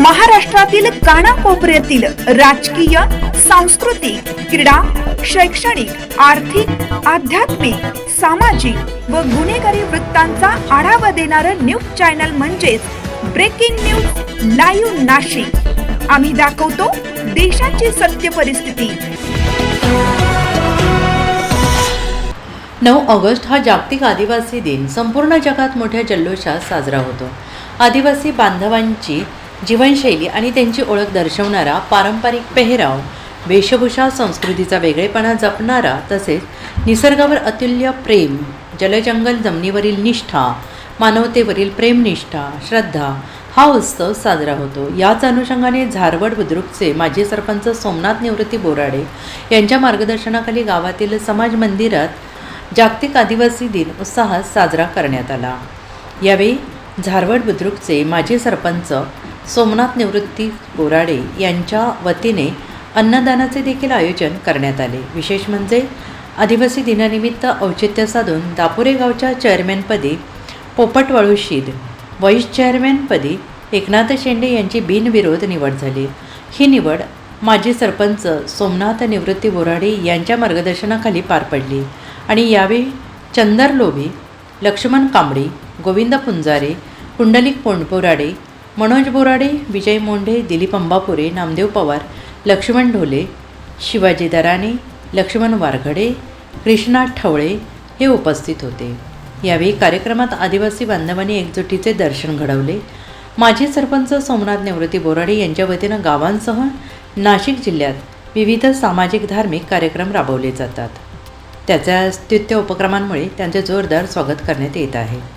महाराष्ट्रातील कानाकोपऱ्यातील राजकीय सांस्कृतिक क्रीडा शैक्षणिक आर्थिक आध्यात्मिक सामाजिक व गुन्हेगारी वृत्तांचा आढावा देणारं न्यूज चॅनल म्हणजेच ब्रेकिंग न्यूज लाईव्ह नाशिक. आम्ही दाखवतो देशाची सत्य परिस्थिती. नऊ ऑगस्ट हा जागतिक आदिवासी दिन. संपूर्ण जगात मोठ्या जल्लोषात साजरा होतो. आदिवासी बांधवांची जीवनशैली आणि त्यांची ओळख दर्शवणारा पारंपरिक पेहराव वेशभूषा संस्कृतीचा वेगळेपणा जपणारा तसेच निसर्गावर अतुल्य प्रेम जलजंगल जमिनीवरील निष्ठा मानवतेवरील प्रेमनिष्ठा श्रद्धा हा उत्सव साजरा होतो. याच अनुषंगाने झारवड बुद्रुकचे माजी सरपंच सोमनाथ निवृत्ती बोराडे यांच्या मार्गदर्शनाखाली गावातील समाज मंदिरात जागतिक आदिवासी दिन उत्साहात साजरा करण्यात आला. यावेळी झारवड बुद्रुकचे माजी सरपंच सोमनाथ निवृत्ती बोराडे यांच्या वतीने अन्नदानाचे देखील आयोजन करण्यात आले. विशेष म्हणजे आदिवासी दिनानिमित्त औचित्य साधून दापुरे गावच्या चेअरमॅनपदी पोपट वळुशीद व्हाईस चेअरमॅनपदी एकनाथ शेंडे यांची बिनविरोध निवड झाली. ही निवड माजी सरपंच सोमनाथ निवृत्ती बोराडे यांच्या मार्गदर्शनाखाली पार पडली आणि यावेळी चंदर लोभी लक्ष्मण कांबळे गोविंद पुंजारे पुंडलिक पोंडपोराडे मनोज बोराडे विजय मोंढे दिलीप अंबापुरे नामदेव पवार लक्ष्मण ढोले शिवाजी दराणे लक्ष्मण वारघडे कृष्णा ठवळे हे उपस्थित होते. यावेळी कार्यक्रमात आदिवासी बांधवांनी एकजुटीचे दर्शन घडवले. माजी सरपंच सोमनाथ निवृत्ती बोराडे यांच्या वतीनं गावांसह नाशिक जिल्ह्यात विविध सामाजिक धार्मिक कार्यक्रम राबवले जातात. त्याच्या स्तुत्य उपक्रमांमुळे त्यांचे जोरदार स्वागत करण्यात येत आहे.